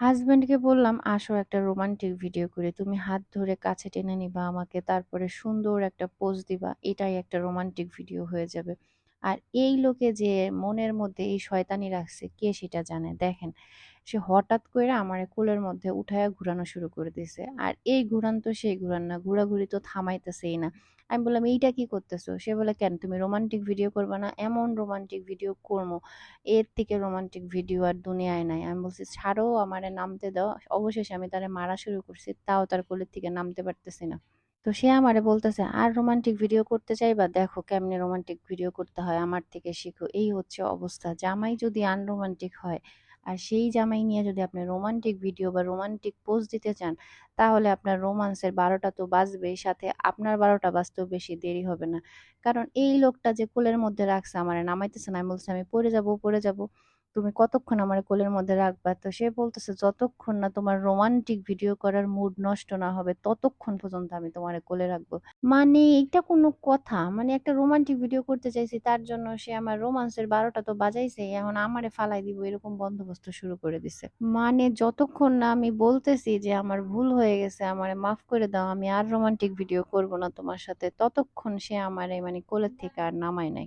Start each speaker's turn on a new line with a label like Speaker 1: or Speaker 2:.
Speaker 1: হাসব্যান্ডকে বললাম, "আসো একটা রোমান্টিক ভিডিও করে তুমি হাত ধরে কাছে টেনে নিবা আমাকে, তারপরে সুন্দর একটা পোজ দিবা। এটাই একটা রোমান্টিক ভিডিও হয়ে যাবে।" আর এই লোকে যে মনের মধ্যে এই শয়তানি রাখছে কে সেটা জানে। দেখেন, সে হঠাৎ কইরা আমার কোলের মধ্যে উঠাইয়া ঘুরানো শুরু করে দিছে। আর এই ঘুরান তো সেই ঘুরান না, ঘুরাঘুরি তো থামাইতেছেই না। আমি বললাম, "এইটা কি করতেছো?" সে বলে, "কেন তুমি রোমান্টিক ভিডিও করবা না?" এমন রোমান্টিক ভিডিও করব এর থেকে রোমান্টিক ভিডিও আর দুনিয়ায় নাই। আমি বলছি, "ছাড়ো, আমারে নামতে দাও।" অবশেষে আমি তারে মারা শুরু করছি। তাও তার কোলের থেকে নামতে পারতেছি না। তো সে আমারে বলতেছে, "আর রোমান্টিক ভিডিও করতে চাই বা দেখো কেমনে রোমান্টিক ভিডিও করতে হয়, আমার থেকে শিখো।" এই হচ্ছে অবস্থা। জামাই যদি আনরোমান্টিক হয় আর সেই জামাই নিয়ে যদি আপনি রোমান্টিক ভিডিও বা রোমান্টিক পোজ দিতে চান, তাহলে আপনার রোমান্সের বারোটা তো বাজবেই, সাথে আপনার ১২ টা বাজতেও বেশি দেরি হবে না। কারণ এই লোকটা যে কোলের মধ্যে রাখছে আমারে নামাইতেছে না। আমি বলছি, "আমি পড়ে যাব, পড়ে যাব। তুমি কতক্ষণ আমার কোলের মধ্যে রাখবা?" তো সে বলতেছে, "যতক্ষণ না তোমার রোমান্টিক ভিডিও করার মুড নষ্ট না হবে, ততক্ষণ পর্যন্ত আমি তোমার কোলে রাখব।" মানে এটা কোনো কথা? মানে একটা রোমান্টিক ভিডিও করতে চাইছি, তার জন্য সে আমার রোমান্সের ১২ টা তো বাজাইছেই। এখন আমারে ফালাই দিব এরকম বন্দোবস্ত শুরু করে দিছে। মানে যতক্ষণ না আমি বলতেছি যে, "আমার ভুল হয়ে গেছে, আমারে মাফ করে দাও। আমি আর রোমান্টিক ভিডিও করব না তোমার সাথে।" ততক্ষণ সে আমারে মানে কোলের থেকে আর নামায় নাই।